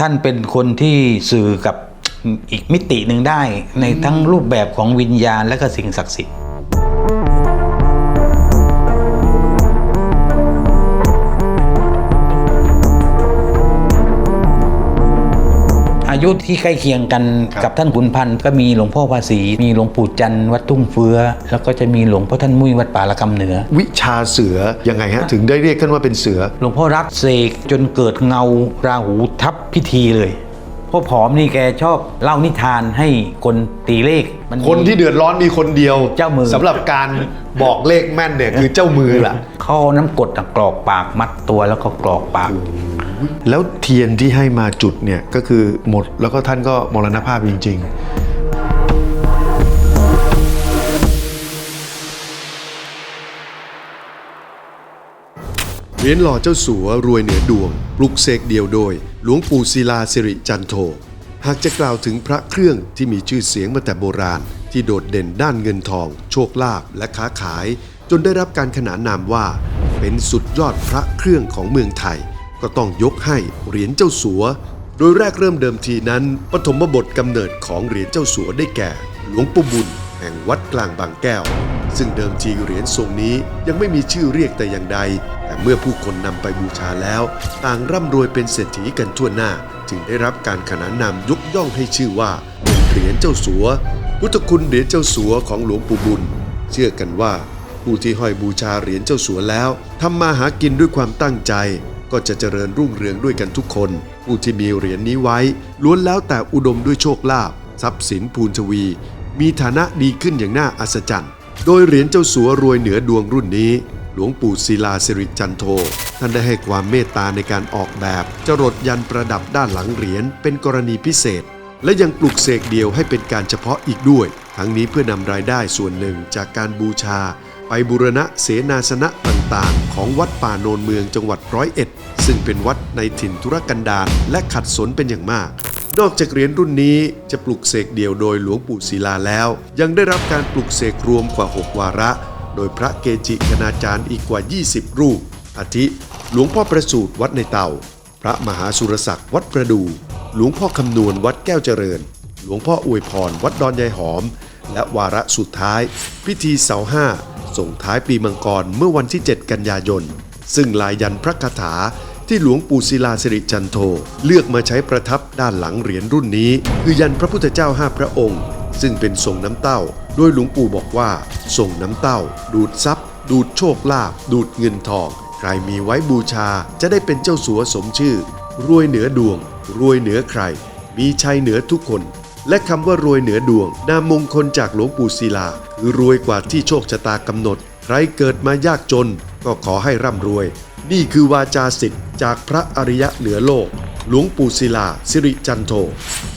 ท่านเป็นคนที่สื่อกับอีกมิติหนึ่งได้ในทั้งรูปแบบของวิญญาณและก็สิ่งศักดิ์สิทธิ์ อายุที่ใกล้เคียงกันครับกับท่านขุนพันธ์ก็มีหลวงพ่อภาษีมีหลวงปู่จันทร์วัดตุ้งเฟื้อ แล้วก็จะมีหลวงพ่อท่านมุ้ยวัดป่าละกำเหนือ วิชาเสือยังไงฮะถึงได้เรียกท่านว่าเป็นเสือ หลวงพ่อรักเสกจนเกิดเงาราหูทับพิธีเลยพ่อผอมนี่แกชอบเล่านิทานให้คนตีเลขมัมีคนที่เดือดร้อนมีคนเดียวเจ้ามือสำหรับการบอกเลขแม่นเนี่ยคือเจ้ามือล่ะเขาเอาน้ำกรดอะกรอกปากมัดตัวแล้วก็กรอกปาก แล้วเทียนที่ให้มาจุดเนี่ยก็คือหมดแล้วก็ท่านก็มรณภาพจริง ๆเหรียญหล่อเจ้าสัวรวยเหนือดวง ปลุกเสกเดียวโดย หลวงปู่ศิลาสิริจันโท หากจะกล่าวถึงพระเครื่องที่มีชื่อเสียงมาแต่โบราณ ที่โดดเด่นด้านเงินทอง โชคลาภและค้าขาย จนได้รับการขนานนามว่า เป็นสุดยอดพระเครื่องของเมืองไทย ก็ต้องยกให้เหรียญเจ้าสัว โดยแรกเริ่มเดิมทีนั้นปฐมบทกำเนิดของเหรียญเจ้าสัวได้แก่ หลวงปู่บุญ แห่งวัดกลางบางแก้ว ซึ่งเดิมทีเหรียญทรงนี้ยังไม่มีชื่อเรียกแต่อย่างใด แต่เมื่อผู้คนนำไปบูชาแล้ว ต่างร่ำรวยเป็นเศรษฐีกันทั่วหน้า จึงได้รับการขนานนามยกย่องให้ชื่อว่าเป็นเหรียญเจ้าสัว พุทธคุณเหรียญเจ้าสัวของหลวงปู่บุญ เชื่อกันว่าผู้ที่ห้อยบูชาเหรียญเจ้าสัวแล้วทำมาหากินด้วยความตั้งใจ ก็จะเจริญรุ่งเรืองด้วยกันทุกคน ผู้ที่มีเหรียญนี้ไว้ ล้วนแล้วแต่อุดมด้วยโชคลาภทรัพย์สินพูนทวี มีฐานะดีขึ้นอย่างน่าอัศจรรย์ โดยเหรียญเจ้าสัวรวยเหนือดวงรุ่นนี้ หลวงปู่ศิลาสิริจันโท ท่านได้ให้ความเมตตาในการออกแบบจรดยันประดับด้านหลังเหรียญเป็นกรณีพิเศษ และยังปลุกเสกเดียวให้เป็นการเฉพาะอีกด้วย ทั้งนี้เพื่อนำรายได้ส่วนหนึ่งจากการบูชา ไปบูรณะเสนาสนะต่างๆ ของวัดป่าโนนเมืองจังหวัดร้อยเอ็ด ซึ่งเป็นวัดในถิ่นธุรกันดารและขัดสนเป็นอย่างมาก นอกจากเหรียญรุ่นนี้จะปลุกเสกเดี่ยวโดยหลวงปู่ศิลาแล้ว ยังได้รับการปลุกเสกรวมกว่า 6 วาระ โดยพระเกจิคณาจารย์อีกกว่า 20 รูป อาทิ หลวงพ่อประสูตรวัดในเต่า พระมหาสุรศักดิ์วัดประดู หลวงพ่อคำนวณวัดแก้วเจริญ หลวงพ่ออวยพรวัดดอนยายหอม และวาระสุดท้าย พิธีเสาห้า ส่งท้ายปีมังกรเมื่อวันที่ 7 กันยายน ซึ่งลายยันพระคาถาที่หลวงปู่ศิลาสิริจันโท เลือกมาใช้ประทับด้านหลังเหรียญรุ่นนี้ คือยันพระพุทธเจ้าห้าพระองค์ ซึ่งเป็นทรงน้ำเต้า โดยหลวงปู่บอกว่าทรงน้ำเต้า ดูดทรัพย์ ดูดโชคลาภดูดเงินทอง ใครมีไว้บูชาจะได้เป็นเจ้าสัวสมชื่อ รวยเหนือดวง รวยเหนือใคร มีชัยเหนือทุกคน และคำว่ารวยเหนือดวง นามมงคลจากหลวงปู่ศิลา คือรวยกว่าที่โชคชะตากำหนด ใครเกิดมายากจน ก็ขอให้ร่ำรวย นี่คือวาจาสิทธิ์จากพระอริยะเหนือโลก หลวงปู่ศิลา สิริจันโท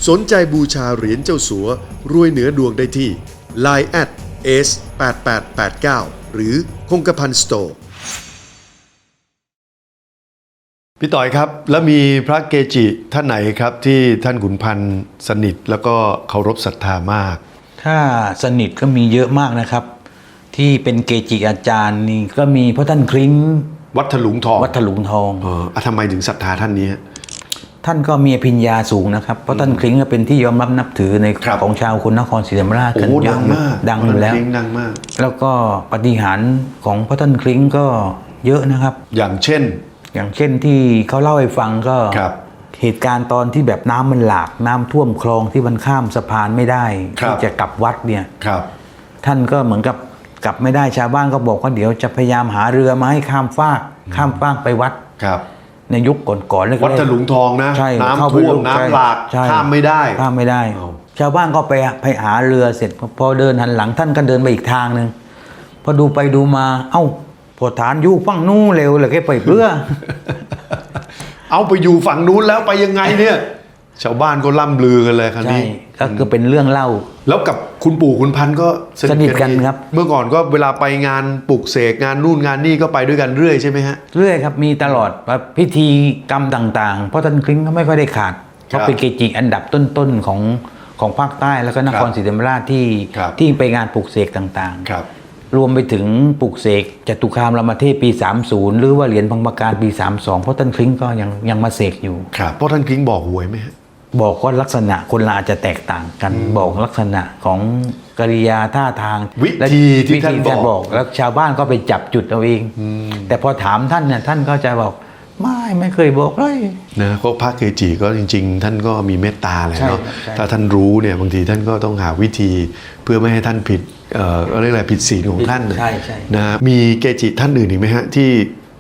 สนใจบูชาเหรียญเจ้าสัว รวยเหนือดวงได้ที่ Line at s 8889หรือคงกระพันสโตร์ พี่ต่อยครับ แล้วมีพระเกจิท่านไหนครับที่ท่านขุนพันธ์สนิทแล้วก็เคารพศรัทธามาก ถ้าสนิทก็มีเยอะมากนะครับ ที่เป็นเกจิอาจารย์นี่ก็มีพระท่านคลิ้งวัดถลุงทองวัดถลุงทองเอออะทำไมถึงศรัทธาท่านนี้ฮะ ท่านก็มีอภิญญาสูงนะครับเพราะท่านคลิ้งก็เป็นที่ยอมรับนับถือในครับ ของชาวคนนครศรีธรรมราชโอ้กันโหเยดัอะงมากดังอยู่แล้วเพลงดังมาก แล้วก็ปฏิหารย์ของพระท่านคลิ้งก็เยอะนะครับ อย่างเช่น อย่างเช่นที่เขาเล่าให้ฟังก็ครับ เหตุการณ์ตอนที่แบบน้ำมันหลากน้ำท่วมคลองที่มันข้ามสะพานไม่ได้ครับ ที่จะกลับวัดเนี่ย ครับ ท่านก็เหมือนกับกลับไม่ได้ชาวบ้านก็บอกว่าเดี๋ยวจะพยายามหาเรือมาให้ข้ามฟากข้ามฟากไปวัด ครับ ในยุคก่อนๆแรกๆวัดถลุงทองนะใช่น้ำเข้าไปท่วมลุกน้ำใช่หลากใช่ข้ามไม่ได้ ข้ามไม่ได้ เอา ชาวบ้านก็ไปไปหาเรือเสร็จพอเดินหันหลังท่านก็เดินไปอีกทางหนึ่งพอดูไปดูมา เอ้า พอฐานอยู่ฝั่งนู้นเร็วเลยแกไปเรือเอาไปอยู่ฝั่งนู้นแล้วไปยังไงเนี่ย ชาวบ้านก็ล่ำลือกันเลยคราวใช่นี้ ก็คือเป็นเรื่องเล่า แล้วกับคุณปู่คุณพันธุ์ก็สนิทกันดีครับ เมื่อก่อนก็เวลาไปงานปลุกเสกงานนู่นงานนี่ก็ไปด้วยกันเรื่อยใช่ไหมฮะ เรื่อยครับมีตลอดพิธีกรรมต่าง ๆ เพราะท่านคลิ้งก็ไม่ค่อยได้ขาดครับเขาเป็นเกจิอันดับต้นๆของของภาคใต้แล้วก็นครครับศรีธรรมราชที่ครับที่ไปงานปลูกเสกต่างครับ รวมไปถึงปลุกเสกจตุคามรามเทพปี 30 หรือว่าเหรียญพังประการปี 32 เพราะท่านคลิ้งก็ยังยังมาเสกอยู่ ครับเพราะท่านคลิ้งบอกหวยไหมฮะบอกว่าลักษณะคนละอาจจะแตกต่างกัน บอกลักษณะของกริยาท่าทางวิและธีที่วิท่านธีบอกแล้วชาวบ้านก็ไปจับจุดเอาเองแต่พอถามท่านเนี่ยท่านก็จะบอก ไม่ไม่เคยบอกเลยนะก็พระเกจิก็จริง ๆ ท่านก็มีเมตตาแหละใช่เนาะใช่ถ้าท่านรู้เนี่ยบางทีท่านก็ต้องหาวิธีเพื่อไม่ให้ท่านผิดเอ่อเรียกอะไรผิดศีลของท่านใช่ใช่นะฮะมีเกจิท่านอื่นอีกไหมฮะ ที่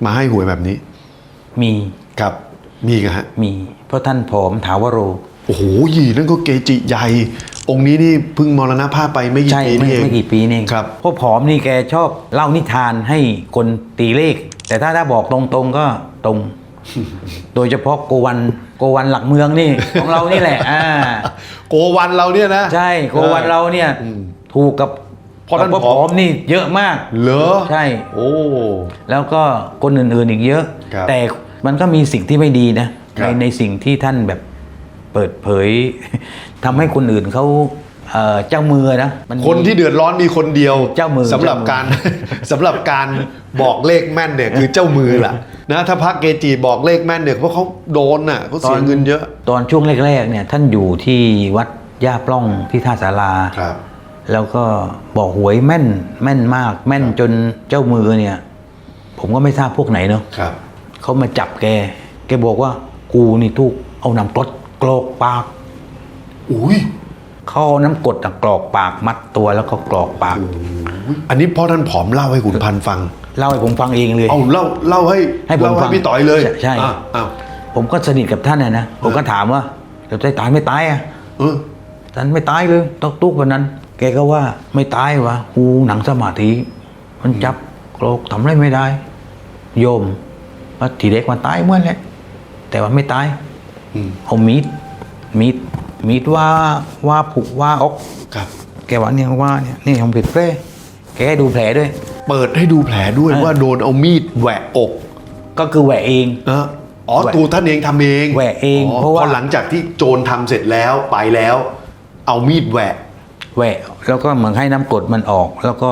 มาให้หวยแบบนี้ มีครับมีกันฮะมี เพราะท่านผอมถาวโรโอ้โหยีนั่นก็เกจิใหญ่ องค์นี้นี่เพิ่งมรณภาพไปไม่กี่ใช่ปีไม่นี่เองไม่กี่ปีนี่เองครับเพราะผอมนี่แกชอบเล่านิทานให้คนตีเลข แต่ถ้าถ้าบอกตรงๆก็ต รง โดยเฉพาะโกวันโกวันหลักเมืองนี่ ของเรานี่แหละอ่าโกวันเราเนี่ยนะ ใช่โกวันเราเนี่ยถูกกับเพราะท่านกับผอม ผอมนี่เยอะมาก เหรอใช่ โอ้ แล้วก็คนอื่นๆอีกเยอะ ครับแต่มันก็มีสิ่งที่ไม่ดีนะ ครัในบในสิ่งที่ท่านแบบเปิดเผย ทำให้คนอื่นเขา เอ่อเจ้ามือนะมันมี คนที่เดือดร้อนมีคนเดียวเจ้ามือสำหรับเจ้ามือการ สำหรับการบอกเลขแม่นเนี่ยคือเจ้ามือแหละนะถ้าพระเกจิบอกเลขแม่นเนี่ยเพราะเขาโดนน่ะเขาเสียเงินเยอะ ตอนช่วงแรกๆเนี่ยท่านอยู่ที่วัดย่าปล้องที่ท่าสาราครับ แล้วก็บอกหวยแม่นแม่นมาก แม่นจนเจ้ามือเนี่ย ผมก็ไม่ทราบพวกไหนเนาะครับ เขามาจับแก แกบอกว่ากูนี่ทุกเอาน้ำกรดกรอกปาก อุ้ย เขาเอาน้ำกรดอะกรอกปากมัดตัวแล้วก็กรอกปาก อันนี้พ่อท่านผอมเล่าให้ขุนพันธ์ฟัง เล่าให้ผมฟังเองเลย เอาเล่าเล่าให้ให้ผมเล่าฟัให้งพี่ต่อยเลยใช่ใช่ อะอ้าวผมก็สนิทกับท่านนะนะผมก็ถามว่าเราจะตายไม่ตายอะ เออท่านไม่ตายเลยต้องตุกวันนั้น แกก็ว่าไม่ตายวะกูหนังสมาธิ มันจับโกรกทำอะไรไม่ได้ โยมว่าทีเด็กมันตายเมื่อแหละแต่ว่าไม่ตายอืม เอามีดมีด มีดว่าว่าผุว่าออกครับ แกว่าเนี่ยว่าเนี่ยนี่ผมผิดแผลแกให้ดูแผลด้วย เปิดให้ดูแผลด้วยเออว่าโดนเอามีดแหวกอกก็คือแหวะเองนะอ๋อแหวกตัวท่านเองทำเองแหวกเองเพราะว่าพอหลังจากที่โจรทำเสร็จแล้วไปแล้ว เอามีดแหวกแหวะแล้วก็เหมือนให้น้ำกรดมันออก แล้วก็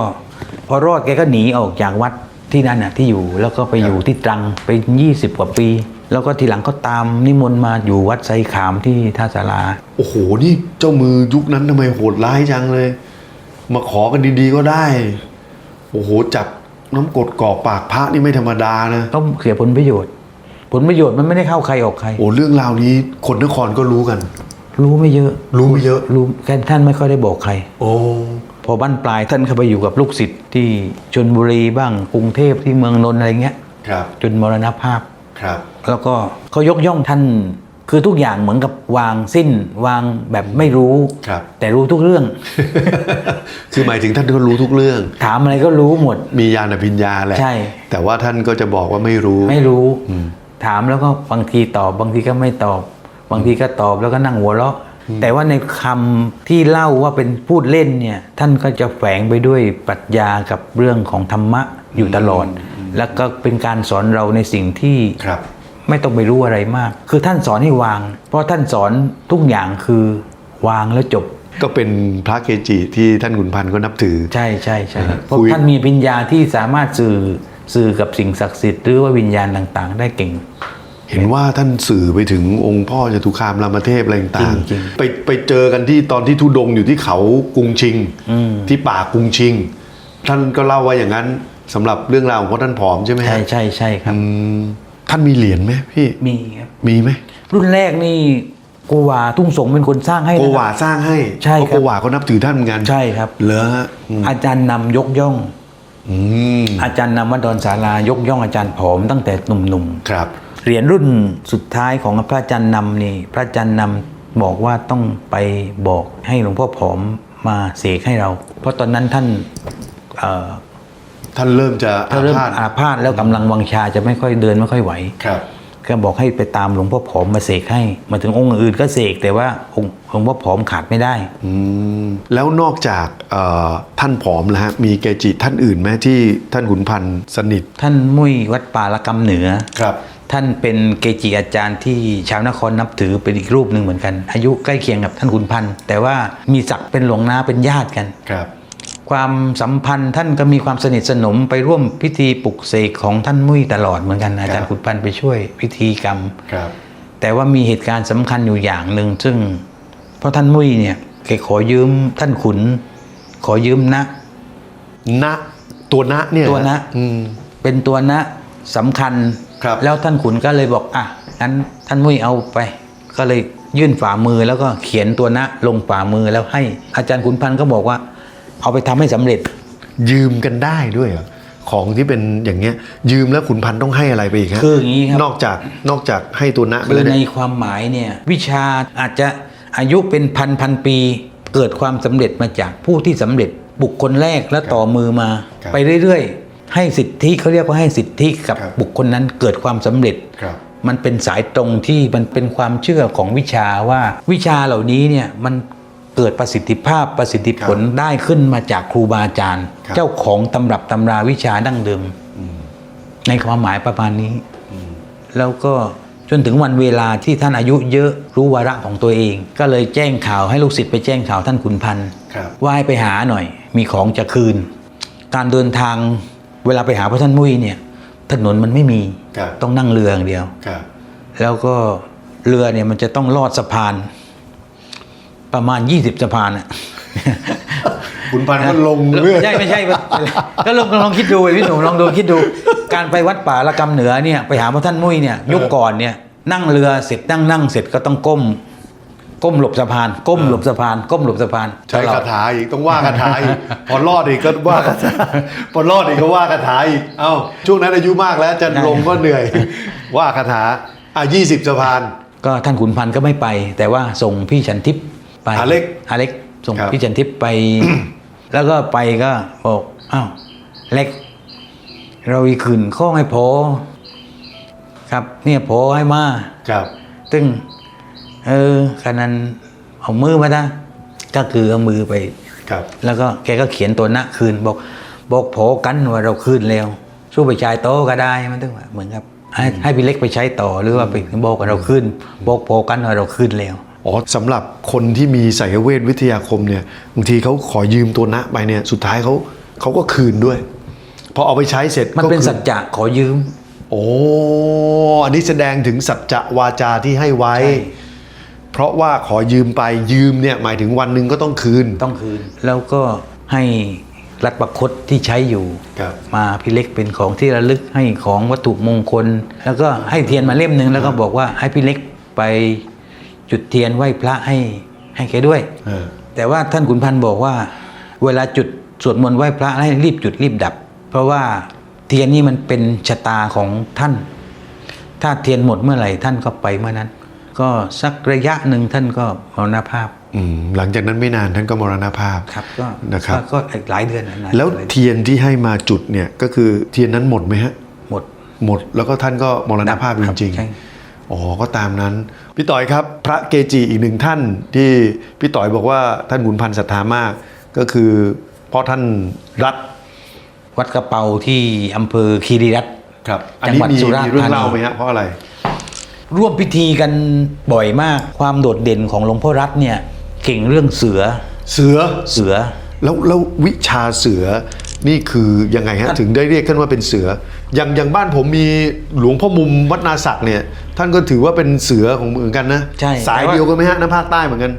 พอรอดแกก็หนีออกจากวัดที่นั่นน่ะที่อยู่แล้วก็ไปอยู่ที่ตรังไปยี่สิบกว่าปี แล้วก็ทีหลังก็ตามนิมนต์มาอยู่วัดไซขามที่ท่าสาราโอ้โหนี่เจ้ามือยุคนั้นทำไมโหดร้ายจังเลย มาขอกันดีๆก็ได้ โอ้โหจับน้ำกรดกรอกปากพระนี่ไม่ธรรมดานะต้องเสียผลประโยชน์ ผลประโยชน์มันไม่ได้เข้าใครออกใคร โอ้เรื่องราวนี้คนนครก็รู้กัน รู้ไม่เยอะ รู้ไม่เยอะรู้แค่ท่านไม่ค่อยได้บอกใคร โอ้พอบ้านปลายท่านเข้าไปอยู่กับลูกศิษย์ที่ชนบุรีบ้างกรุงเทพที่เมืองนนท์อะไรเงี้ยครับจนมรณภาพ ครับ แล้วก็เขายกย่องท่านคือทุกอย่างเหมือนกับวางสิ้น วางแบบไม่รู้ ครับ แต่รู้ทุกเรื่อง คือหมายถึงท่านก็รู้ทุกเรื่อง ถามอะไรก็รู้หมด มีญาณพิญญาแหละใช่ แต่ว่าท่านก็จะบอกว่าไม่รู้ ไม่รู้ ถามแล้วก็บางทีตอบ บางทีก็ไม่ตอบ บางทีก็ตอบแล้วก็นั่งหัวเราะ แต่ว่าในคำที่เล่าว่าเป็นพูดเล่นเนี่ย ท่านก็จะแฝงไปด้วยปรัชญากับเรื่องของธรรมะอยู่ตลอด แล้วก็เป็นการสอนเราในสิ่งที่ครับไม่ต้องไปรู้อะไรมาก คือท่านสอนให้วาง เพราะท่านสอนทุกอย่างคือวางแล้วจบ ก็เป็นพระเกจิที่ท่านขุนพันธ์ก็นับถือ ใช่ใช่ใช่นะฮะเพราะคุยท่านมีปัญญาที่สามารถสื่อสื่อกับสิ่งศักดิ์สิทธิ์หรือว่าวิญญาณต่าง ๆ ได้เก่ง เห็นว่าท่านสื่อไปถึงองค์พ่อจตุคามรามเทพอะไรต่างจริงๆไปไปเจอกันที่ตอนที่ทุดงค์อยู่ที่เขากรุงชิงอืมที่ป่ากรุงชิง ท่านก็เล่าว่าอย่างนั้น สำหรับเรื่องราวของพ่อท่านผอมใช่ไหมฮะใช่ใช่ใช่ครับ อืมท่านมีเหรียญไหมพี่มีครับ มีไหมรุ่นแรกนี่โกวาทุ่งสงเป็นคนสร้างให้โกนะครับวาสร้างให้ใช่เพราะครัโกบวาก็นับถือท่านเหมือนกันใช่ครับ เหรอฮะอืมอาจารย์นำยกย่อง อืมอาจารย์นำวัดดอนศาลายกย่องอาจารย์ผอมตั้งแต่หนุ่มๆครับเหรียญรุ่นสุดท้ายของพระอาจารย์นำนี่ พระอาจารย์นำบอกว่าต้องไปบอกให้หลวงพ่อผอมมาเสกให้เรา เพราะตอนนั้นท่านเอ่อ ท่านเริ่มจะถ้าอาเริ่มพาธอาพาธแล้วกำลังวังชาจะไม่ค่อยเดินไม่ค่อยไหวครับก็บอกให้ไปตามหลวงพ่อผอมมาเสกให้ มาถึงองค์อื่นก็เสกแต่ว่าองค์หลวงพ่อผอมขาดไม่ได้อืมแล้วนอกจากเอ่อท่านผอมแล้วฮะมีเกจิท่านอื่นไหมที่ท่านขุนพันธ์สนิท ท่านมุ้ยวัดป่าละกำเหนือครับ ท่านเป็นเกจิอาจารย์ที่ชาวนครนับถือเป็นอีกรูปหนึ่งเหมือนกัน อายุใกล้เคียงกับท่านขุนพันธ์แต่ว่ามีศักดิ์เป็นหลวงนาเป็นญาติกันครับ ความสัมพันธ์ท่านก็มีความสนิทสนมไปร่วมพิธีปลุกเสกของท่านมุ้ยตลอดเหมือนกันอาจารย์ขุนพันธ์ไปช่วยพิธีกรรมครับ แต่ว่ามีเหตุการณ์สำคัญอยู่อย่างหนึ่งซึ่ง เพราะท่านมุ้ยเนี่ยแกขอยืมท่านขุน ขอยืมนะณตัวณเนี่ยตัวนะอืมเป็นตัวนะสำคัญครับแล้วท่านขุนก็เลยบอกอะงั้นท่านมุ้ยเอาไป ก็เลยยื่นฝ่ามือแล้วก็เขียนตัวนะลงฝ่ามือแล้วให้อาจารย์ขุนพันธ์ก็บอกว่า เอาไปทำให้สำเร็จ ยืมกันได้ด้วยเหรอของที่เป็นอย่างเงี้ย ยืมแล้วขุนพันธ์ต้องให้อะไรไปอีกฮะคืออย่างนี้ครับนอกจากนอกจากให้ตัวณไปคือแล้วในเนี่ยความหมายเนี่ยวิชาอาจจะอายุเป็นพันพันปี เกิดความสำเร็จมาจากผู้ที่สำเร็จบุคคลแรกแล้วต่อมือมาครับไปเรื่อยๆ ให้สิทธิเขาเรียกว่าให้สิทธิกับครับบุคคลนั้นเกิดความสำเร็จครับมันเป็นสายตรงที่มันเป็นความเชื่อของวิชาว่าวิชาเหล่านี้เนี่ยมัน เกิดประสิทธิภาพประสิทธิผลได้ขึ้นมาจากครูบาอาจารย์ครับเจ้าของตำรับตำราวิชาดั้งเดิมในความหมายประมาณนี้ แล้วก็จนถึงวันเวลาที่ท่านอายุเยอะรู้วาระของตัวเอง ก็เลยแจ้งข่าวให้ลูกศิษย์ไปแจ้งข่าวท่านขุนพันธ์ครับว่าให้ไปหาหน่อย มีของจะคืน การเดินทางเวลาไปหาพระท่านมุ้ยเนี่ยถนนมันไม่มีครับต้องนั่งเรืออย่างเดียวครับแล้วก็เรือเนี่ยมันจะต้องลอดสะพาน ประมาณ 20 สะพานอะขุนพันธ์ก็ลงเรื่อย ใช่ไม่ใช่ก็ลองลองคิดดูพี่หนุ่มลองดูคิดดู การไปวัดป่าละกำเหนือเนี่ยไปหาพระท่านมุ้ยเนี่ยยุคก่อนเนี่ยนั่งเรือเสร็จนั่งนั่งเสร็จก็ต้องก้ม ก้มหลบสะพาน ก้มหลบสะพาน ก้มหลบสะพานใช้ตลอคาดถาอีกต้องว่าคาถาอีกพอรอดอีกก็ว่าคาถาพอรอดอีกก็ว่าคาถาอีกเอ้าช่วงนั้นอายุมากแล้วจะลงก็เหนื่อย ว่าคาถาอะยี่สิบสะพาน ก็ท่านขุนพันธ์ก็ไม่ไป แต่ว่าส่งพี่ชันทิพย์ ไปอาเล็กอาเล็กส่งครับ พี่ชันทิพย์ไป แล้วก็ไปก็บอกอ้าวเล็ก เราอีกขืนข้องให้พอครับ เนี่ยพอให้มาครับ ตึงเออขนาดนั้นเอามือมาได้ก็คือเอามือไป ครับ แล้วก็แกก็เขียนตัวหน้าคืนบอกบอกพอกันว่าเราคืนแล้วสู้ไปใช้โตะก็ได้มันถึงว่าเหมือนกับให้ให้พี่เล็กไปใช้ต่อหรือว่าไปบอกกับเราคืนบอกพอกันว่าเราคืนแล้ว อ๋อสำหรับคนที่มีสายเวทวิทยาคมเนี่ยบางทีเขาขอยืมตัวณไปเนี่ยสุดท้ายเขาเขาก็คืนด้วย พอเอาไปใช้เสร็จมันก็เป็นคืสัจจะขอยืม โอ้อันนี้แสดงถึงสัจจะวาจาที่ให้ไว้ใช่เพราะว่าขอยืมไปยืมเนี่ยหมายถึงวันหนึ่งก็ต้องคืนต้องคืน แล้วก็ให้รัตประคตที่ใช้อยู่ครับมาพี่เล็กเป็นของที่ระลึกให้ของวัตถุมงคล แล้วก็ให้เทียนมาเล่มหนึ่งแล้วก็บอกว่าให้พี่เล็กไป จุดเทียนไหว้พระให้ให้แกด้วยเออแต่ว่าท่านขุนพันธ์บอกว่า เวลาจุดสวดมนต์ไหว้พระให้รีบจุดรีบดับ เพราะว่าเทียนนี่มันเป็นชะตาของท่าน ถ้าเทียนหมดเมื่อไหร่ท่านก็ไปเมื่อนั้น ก็สักระยะหนึ่งท่านก็มรณภาพอืมหลังจากนั้นไม่นานท่านก็มรณภาพครับก็นะครับก็ก็หลายเดือนนะนานแล้วหายเดือนเทียนที่ให้มาจุดเนี่ยก็คือเทียนนั้นหมดไหมฮะหมดหมดแล้วก็ท่านก็มรณภาพจครับริงใช่ๆ อ๋อ ก็ตามนั้น พี่ต่อยครับ พระเกจิอีกหนึ่งท่านที่พี่ต่อยบอกว่าท่านขุนพันธ์ศรัทธามาก ก็คือพ่อท่านรัฐวัดกระเป๋าที่อำเภอคีรีรัตน์ครับอันจังนี้หวัดมีสุราษฎร์มีเรื่องธานีเล่าไหมฮะเพราะอะไร ร่วมพิธีกันบ่อยมากความโดดเด่นของหลวงพ่อรัตน์เนี่ยเก่งเรื่องเสือเสือเสือแล้วแล้ววิชาเสือนี่คือยังไงฮะถึงได้เรียกกันว่าเป็นเสืออย่างอย่างบ้านผมมีหลวงพ่อมุมวัดนาศักดิ์เนี่ย ท่านก็ถือว่าเป็นเสือของเหมือนกันนะใช่สายแต่ว่า เดียวกันไหมฮะน้ำภาคใต้เหมือนกัน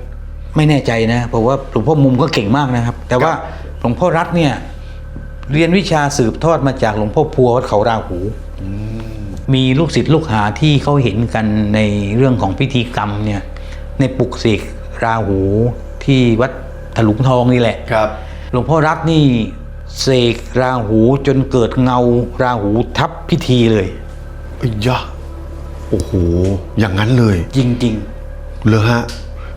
ไม่แน่ใจนะเพราะว่าหลวงพ่อมุมก็เก่งมากนะครับ แต่ว่าหลวงพ่อรัตน์เนี่ยเรียนวิชาสืบทอดมาจากหลวงพ่อพัววัดเขาราหูมีลูกศิษย์ลูกหาที่เขาเห็นกันในเรื่องของพิธีกรรมเนี่ยในปลุกเสกราหูที่วัดถลุงทองนี่แหละ ครับ หลวงพ่อรัตน์นี่เสกราหูจนเกิดเงาราหูทับพิธีเลยไอ้ยะ โอ้โห อย่างนั้นเลย จริง เหรอฮะ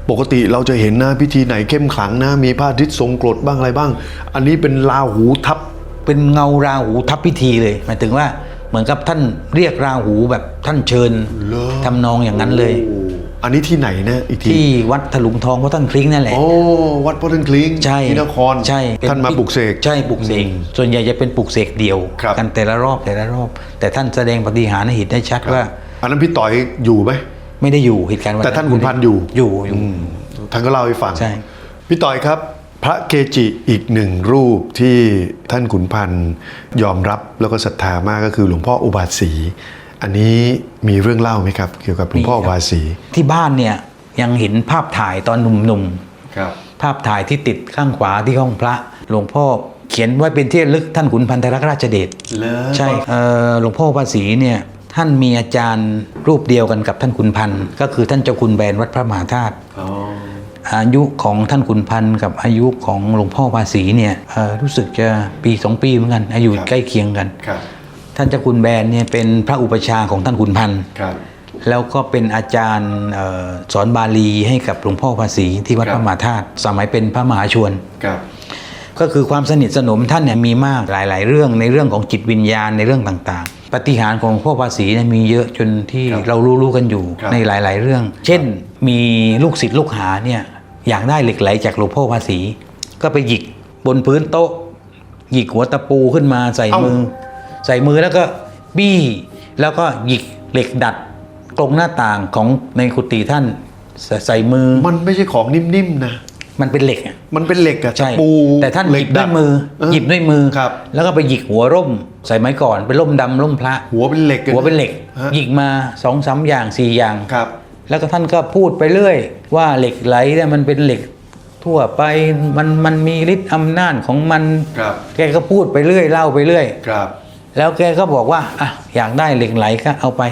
ปกติเราจะเห็นนะพิธีไหนเข้มขลังนะ มีพระอาทิตย์ทรงกรดบ้างอะไรบ้าง อันนี้เป็นลาหูทับ ๆ เป็นเงาราหูทับพิธีเลย หมายถึงว่าเหมือนกับท่านเรียกราหูแบบท่านเชิญเหรอ ทำนองอย่างนั้นเลย โอ้อันนี้ที่ไหนนะอีกทีที่วัดถลุงทองพระท่านพริ้งนั่นแหละ โอ้วัดพ่อท่านคลิงใช่ที่นครใช่เป็ท่านมาปลุกเสก ใช่ปลุกเสกส่วนใหญ่จะเป็นปลุกเสกเดียว ครับกันแต่ละรอบแต่ละรอบ แต่ท่านแสดงปฏิหารย์ให้เห็นได้ชัดว่า อันนั้นพี่ต่อยอยู่ไหมไม่ได้อยู่เหตุการณ์วัแต่ท่านขุนพันธ์อยู่อยู่อยู่ ท่านก็เล่าให้ฟังใช่พี่ต่อยครับ พระเกจิอีกหนึ่งรูปที่ท่านขุนพันธ์ยอมรับแล้วก็ศรัทธามากก็คือหลวงพ่ออุบาสี อันนี้มีเรื่องเล่าไหมครับ เกี่ยวกับหลวงพ่ออุบาสีที่บ้านเนี่ยยังเห็นภาพถ่ายตอนหนุ่มครับๆภาพถ่ายที่ติดข้างขวาที่ห้องพระหลวงพ่อเขียนไว้เป็นที่ระลึกท่านขุนพันธรักษ์ราชเดชเลิศใช่เอ่อหลวงพ่อภาษีเนี่ย ท่านมีอาจารย์รูปเดียวกันกับท่านขุนพันธ์ก็คือท่านเจ้าคุณแบนวัดพระมหาธาตุอ๋ออายุของท่านขุนพันธ์กับอายุของหลวงพ่อภาษีเนี่ยเอ่อรู้สึกจะปีสองปีเหมือนกัน อายุใกล้เคียงกันครับท่านเจ้าคุณแบนเนี่ยเป็นพระอุปชฌาย์ของท่านขุนพันธ์ครับแล้วก็เป็นอาจารย์เออสอนบาลีให้กับหลวงพ่อภาษีที่วัดครับพระมหาธาตุสมัยเป็นพระมหาชวนครับก็คือความสนิทสนมท่านเนี่ยมีมากหลาย ๆ เรื่องในเรื่องของจิตวิญญาณในเรื่องต่างๆ ปฏิหารย์ของหลวงพ่อภาษีเนี่ยมีเยอะจนที่ครับเรารู้ๆกันอยู่ครับในหลาย ๆ เรื่อง เช่นมีลูกศิษย์ลูกหาเนี่ยอยากได้เหล็กไหลจากหลวงพ่อภาษี ก็ไปหยิกบนพื้นโต๊ะ หยิกหัวตะปูขึ้นมาใส่มือ ใส่มือแล้วก็บี้ แล้วก็หยิกเหล็กดัดกรงหน้าต่างของในกุฏิท่านใส่ใส่มือ มันไม่ใช่ของนิ่มๆนะ มันเป็นเหล็กอะมันเป็นเหล็กอะใช่ตะปูแต่ท่านหยิบเหด้วยมือ เออหยิบด้วยมือครับ แล้วก็ไปหยิกหัวร่มใส่ไม้ก่อนเป็นร่มดำร่มพระ หัวเป็นเหล็กอะ หัวเป็นเหล็ก ฮะ หยิกมาสองสามอย่างสี่อย่าง ครับ แล้วก็ท่านก็พูดไปเรื่อย ว่าเหล็กไหลเนี่ยมันเป็นเหล็กทั่วไปมันมันมีฤทธิ์อำนาจของมันครับ แกก็พูดไปเรื่อยเล่าไปเรื่อย ครับ แล้วแกก็บอกว่าอะอยากได้เหล็กไหลก็เอาไป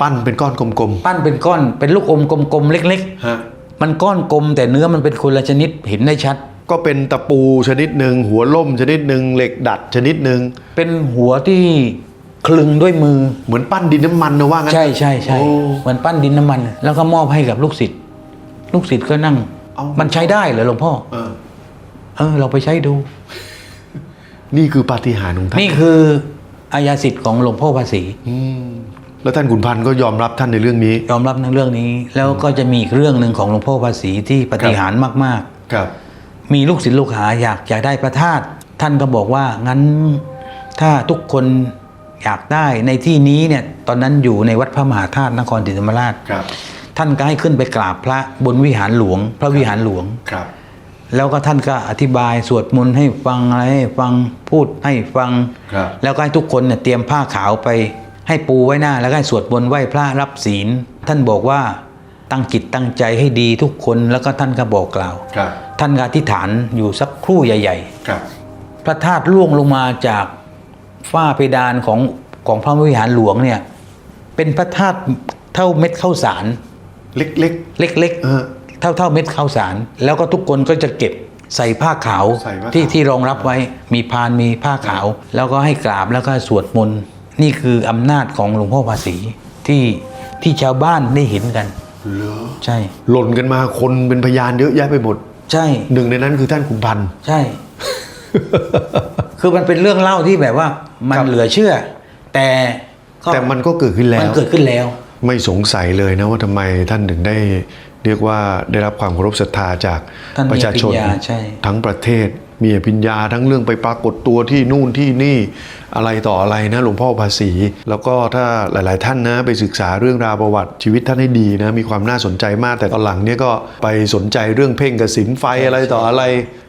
ปั้นเป็นก้อนกลมปั้นเป็นก้อนเป็นลูกอมกลมๆเล็กๆฮะๆ มันก้อนกลมแต่เนื้อมันเป็นคนละชนิดเห็นได้ชัด ก็เป็นตะปูชนิดหนึ่งหัวล่มชนิดหนึ่งเหล็กดัดชนิดหนึ่งเป็นหัวที่คลึงด้วยมือ เหมือนปั้นดินน้ำมันนะว่างั้นใช่ใช่ใช่โอ้ เหมือนปั้นดินน้ำมัน แล้วก็มอบให้กับลูกศิษย์ลูกศิษย์ก็นั่ง เอ้ามั มันใช้ได้เหรอหลวงพ่อ เออเออ เราไปใช้ดู นี่คือปาฏิหาริย์ของท่านนี่คืออาญาสิทธิ์ของหลวงพ่อภาษีม แล้วท่านขุนพันธ์ก็ยอมรับท่านในเรื่องนี้ ยอมรับในเรื่องนี้ แล้วก็จะมีอีกเรื่องหนึ่งของหลวงพ่อภาษีที่ปฏิหารย์มากครับๆมีลูกศิษย์ลูกหาอยากอยากได้พระธาตุท่านก็บอกว่างั้นถ้าทุกคนอยากได้ในที่นี้เนี่ยตอนนั้นอยู่ในวัดพระมหาธาตุนครศรีธรรมราชครับ ท่านก็ให้ขึ้นไปกราบพระบนวิหารหลวง พระวิหารหลวงครับ แล้วก็ท่านก็อธิบายสวดมนต์ให้ฟังอะไรให้ฟังพูดให้ฟัง ครับ แล้วก็ให้ทุกคนเนี่ยเตรียมผ้าขาวไป ให้ปูไว้หน้าแล้วก็ให้สวดมนต์ไหว้พระรับศีล ท่านบอกว่าตั้งจิตตั้งใจให้ดีทุกคนแล้วก็ท่านก็บอกกล่าวครับท่านก็อธิษฐานอยู่สักครู่ใหญ่ครับๆพระธาตุล่วงลงมาจากฝ้าเพดานของของพระวิหารหลวงเนี่ยเป็นพระธาตุเท่าเม็ดข้าวสาร เล็กเล็กๆเออๆเท่าเท่าเม็ดข้าวสาร แล้วก็ทุกคนก็จะเก็บใส่ผ้าขาวใส่ผ้าขาวที่ที่รองรับไว้มีพานมีผ้าขาว แล้วก็ให้กราบแล้วก็สวดมนต์ นี่คืออำนาจของหลวงพ่อภาษีที่ที่ชาวบ้านได้เห็นกัน เหรอใช่ หล่นกันมาคนเป็นพยานเยอะแยะไปหมด ใช่หนึ่งในนั้นคือท่านขุนพันธ์ ใช่ คือมันเป็นเรื่องเล่าที่แบบว่า มันครับ เหลือเชื่อ แต่ก็แต่มันก็เกิดขึ้นแล้มันวเกิดขึ้นแล้ว ไม่สงสัยเลยนะว่าทำไมท่านถึงได้เรียกว่าได้รับความเคารพศรัทธาจากท่านมีประชาชนอภิญญาใช่ ทั้งประเทศ มีอภิญญาทั้งเรื่องไปปรากฏตัวที่นู่นที่นี่ อะไรต่ออะไรนะหลวงพ่อภาษี แล้วก็ถ้าหลาย ๆ ท่านนะไปศึกษาเรื่องราวประวัติชีวิตท่านให้ดีนะมีความน่าสนใจมากแต่ตอนหลังเนี่ยก็ไปสนใจเรื่องเพ่งกสินไฟอะไรต่ออะไร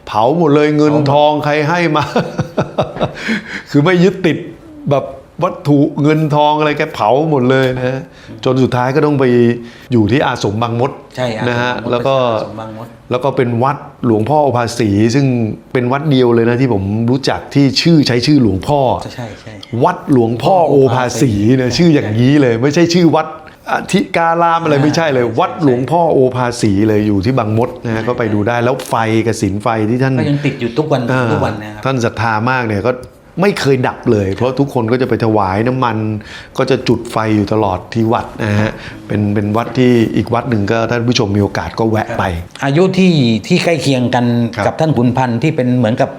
เผาหมดเลยเงินทองใครให้มา คือไม่ยึดติดแบบ วัตถุเงินทองอะไรแกเผาหมดเลยนะจนสุดท้ายก็ต้องไปอยู่ที่อาสมบางมดใช่อานะฮะสมบางมดแล้วก็อาสมบางมด แล้วก็เป็นวัดหลวงพ่อภาษี ซึ่งเป็นวัดเดียวเลยนะที่ผมรู้จักที่ชื่อใช้ชื่อหลวงพ่อ ใช่ใช่วัดหลวงพ่อโอภาษีนะชื่ออย่างนี้เลย ไม่ใช่ชื่อวัดอธิการามอะไรไม่ใช่เลย วัดหลวงพ่อโอภาษีเลยอยู่ที่บางมดนะฮะก็ไปดูได้แล้วไฟกสินไฟที่ท่านก็ยังติดอยู่ทุกวันอ่าทุกวันนะครับท่านศรัทธามากเนี่ยก็ ไม่เคยดับเลย เพราะทุกคนก็จะไปถวายน้ำมัน ก็จะจุดไฟอยู่ตลอดที่วัดนะฮะเป็นเป็นวัดที่อีกวัดหนึ่งก็ท่านผู้ชมมีโอกาสก็แวะไป อายุที่ที่ใกล้เคียงกันครับกับท่านขุนพันธ์ที่เป็นเหมือนกับ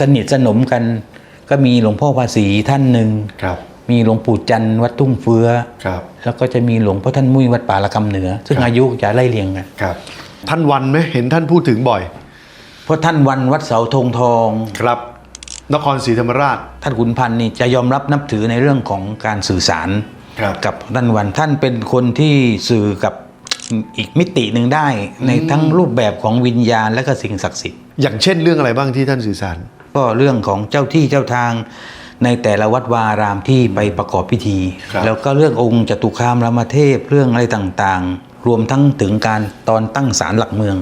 สนิทสนมกัน ก็มีหลวงพ่อภาษีท่านหนึ่งครับมีหลวงปู่จันทร์วัดทุ่งเฟื้อครับแล้วก็จะมีหลวงพ่อท่านมุ้ยวัดป่าละกำเหนือ ซึ่งครับอายุจะไล่เรียงกันครับท่านวันไหมเห็นท่านพูดถึงบ่อยเพราะท่านวันวัดเสาธงทองครับ นครศรีธรรมราช ท่านขุนพันธ์นี่จะยอมรับนับถือในเรื่องของการสื่อสารครับกับท่านวันท่านเป็นคนที่สื่อกับอีกมิติหนึ่งได้ ในทั้งรูปแบบของวิญญาณและก็สิ่งศักดิ์สิทธิ์อย่างเช่นเรื่องอะไรบ้างที่ท่านสื่อสาร ก็เรื่องของเจ้าที่เจ้าทางในแต่ละวัดวาอารามที่ไปประกอบพิธี ครับ แล้วก็เรื่ององค์จตุคามรามเทพเรื่องอะไรต่างๆ รวมทั้งถึงการตอนตั้งศาลหลักเมือง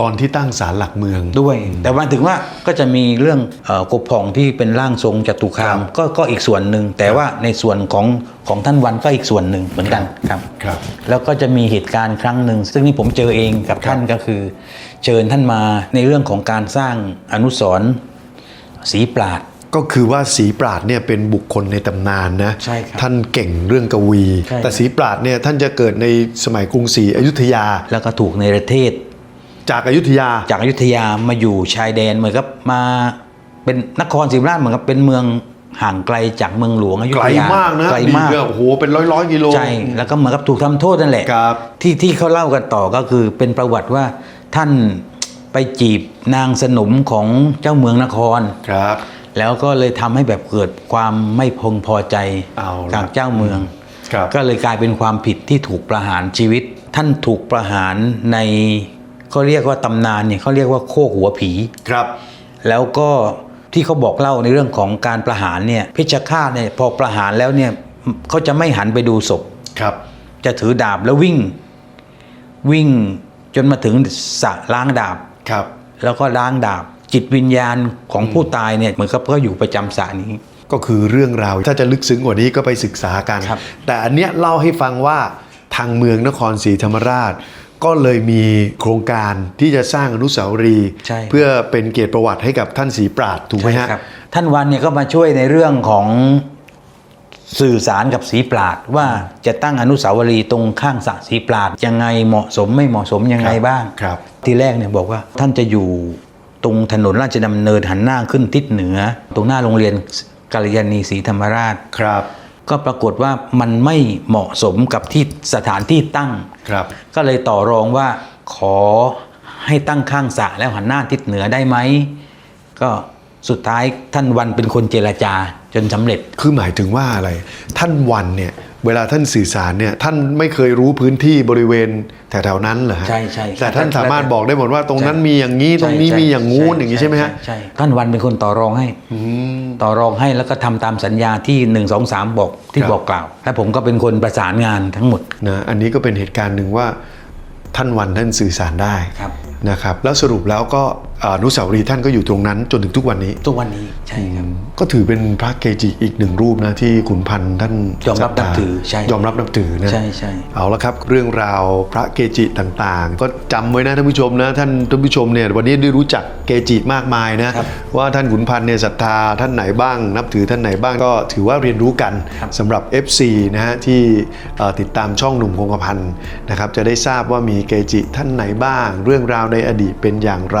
ตอนที่ตั้งศาลหลักเมืองด้วย แต่ว่าถึงว่าก็จะมีเรื่องเออกบผ่องที่เป็นร่างทรงจตุคามครับก็ก็อีกส่วนหนึ่ง แต่ว่าในส่วนของของท่านวันก็อีกส่วนหนึ่งเหมือนกันครับครับ แล้วก็จะมีเหตุการณ์ครั้งหนึ่งซึ่งนี่ผมเจอเองกับท่านก็คือ เชิญท่านมาในเรื่องของการสร้างอนุสรณ์สีปราดก็คือว่าสีปราดเนี่ยเป็นบุคคลในตำนานนะใช่ครับท่านเก่งเรื่องกวีใช่แต่สีปราดเนี่ยท่านจะเกิดในสมัยกรุงศรีอยุธยา แล้วก็ถูกในประเทศ จากอายุทยา จากอยุธยามาอยู่ชายแดนเหมือนกับมาเป็นนครศรีธรรมราชเหมือนกับเป็นเมืองห่างไกลจากเมืองหลวงอยุไกธลยามากนะไกลมากดีเนี่ยโอ้โหเป็นร้อยร้อยๆกิโลใช่แล้วก็เหมือนกับถูกทำโทษนั่นแหละครับที่ที่เขาเล่ากันต่อก็คือเป็นประวัติว่าท่านไปจีบนางสนมของเจ้าเมืองนครครับ แล้วก็เลยทำให้แบบเกิดความไม่พงพอใจเอาละจากเจ้าเมืองครับก็เลยกลายเป็นความผิดที่ถูกประหารชีวิต ท่านถูกประหารใน เขาเรียกว่าตำนานเนี่ยเขาเรียกว่าโคกหัวผีครับ แล้วก็ที่เขาบอกเล่าในเรื่องของการประหารเนี่ยเพชฌฆาตเนี่ยพอประหารแล้วเนี่ยเขาจะไม่หันไปดูศพครับ จะถือดาบแล้ววิ่ง วิ่งจนมาถึงสระล้างดาบครับ แล้วก็ล้างดาบ จิตวิญญาณของผู้ตายเนี่ยเหมือนกับก็อยู่ประจำสระนี้ก็คือเรื่องราว ถ้าจะลึกซึ้งกว่านี้ก็ไปศึกษากันครับแต่อันเนี้ยเล่าให้ฟังว่าทางเมืองนครศรีธรรมราช ก็เลยมีโครงการที่จะสร้างอนุสาวรีย์ใช่ เพื่อเป็นเกียรติประวัติให้กับท่านศรีปราดถูกไหมฮะใช่ครับท่านวันเนี่ยก็มาช่วยในเรื่องของสื่อสารกับสีปราดว่าจะตั้งอนุสาวรีย์ตรงข้างสระสีปราดยังไงเหมาะสมไม่เหมาะสมยังไงบ้างครับ ทีแรกเนี่ยบอกว่าท่านจะอยู่ตรงถนนราชดำเนินหันหน้าขึ้นทิศเหนือ ตรงหน้าโรงเรียนกัลยาณีศรีธรรมราช ครับ ก็ปรากฏว่ามันไม่เหมาะสมกับที่สถานที่ตั้งครับ ก็เลยต่อรองว่าขอให้ตั้งข้างสระแล้วหันหน้าทิศเหนือได้ไหมก็ สุดท้ายท่านวันเป็นคนเจรจาจนสำเร็จ คือหมายถึงว่าอะไร ท่านวันเนี่ยเวลาท่านสื่อสารเนี่ยท่านไม่เคยรู้พื้นที่บริเวณแถวๆนั้นเหรอฮะใช่ใช่แต่ท่านสามารถบอกได้หมดว่าตรงนั้นใช่มีอย่างนี้ตรงนี้มีอย่างงู้นอย่างนี้ใช่ไหมฮะใช่ท่านวันเป็นคนต่อรองให้อืมต่อรองให้แล้วก็ทำตามสัญญาที่1 2 3บอกที่ครับบอกกล่าวและผมก็เป็นคนประสานงานทั้งหมดนะอันนี้ก็เป็นเหตุการณ์หนึ่งว่าท่านวันท่านสื่อสารได้ครับนะครับ แล้วสรุปแล้วก็ อาอนุสาวรีย์ท่านก็อยู่ตรงนั้นจนถึงทุกวันนี้ทุกวันนี้ใช่ครับก็ถือเป็นพระเกจิอีกหนึ่งรูปนะที่ขุนพันธ์ท่านยอมรับนับถือใช่ยอมรับนับถือนะใช่ใช่เอาละครับ เรื่องราวพระเกจิต่างๆ ก็จำไว้นะท่านผู้ชมนะท่านท่านผู้ชมเนี่ยวันนี้ได้รู้จักเกจิมากมายนะครับว่าท่านขุนพันธ์เนี่ยศรัทธาท่านไหนบ้าง นับถือท่านไหนบ้างก็ถือว่าเรียนรู้กันครับสำหรับ FC นะฮะที่เอ่อติดตามช่องหนุ่มคงกระพันธ์นะครับจะได้ทราบว่ามีเกจิท่านไหนบ้าง เรื่องราวในอดีตเป็นอย่างไร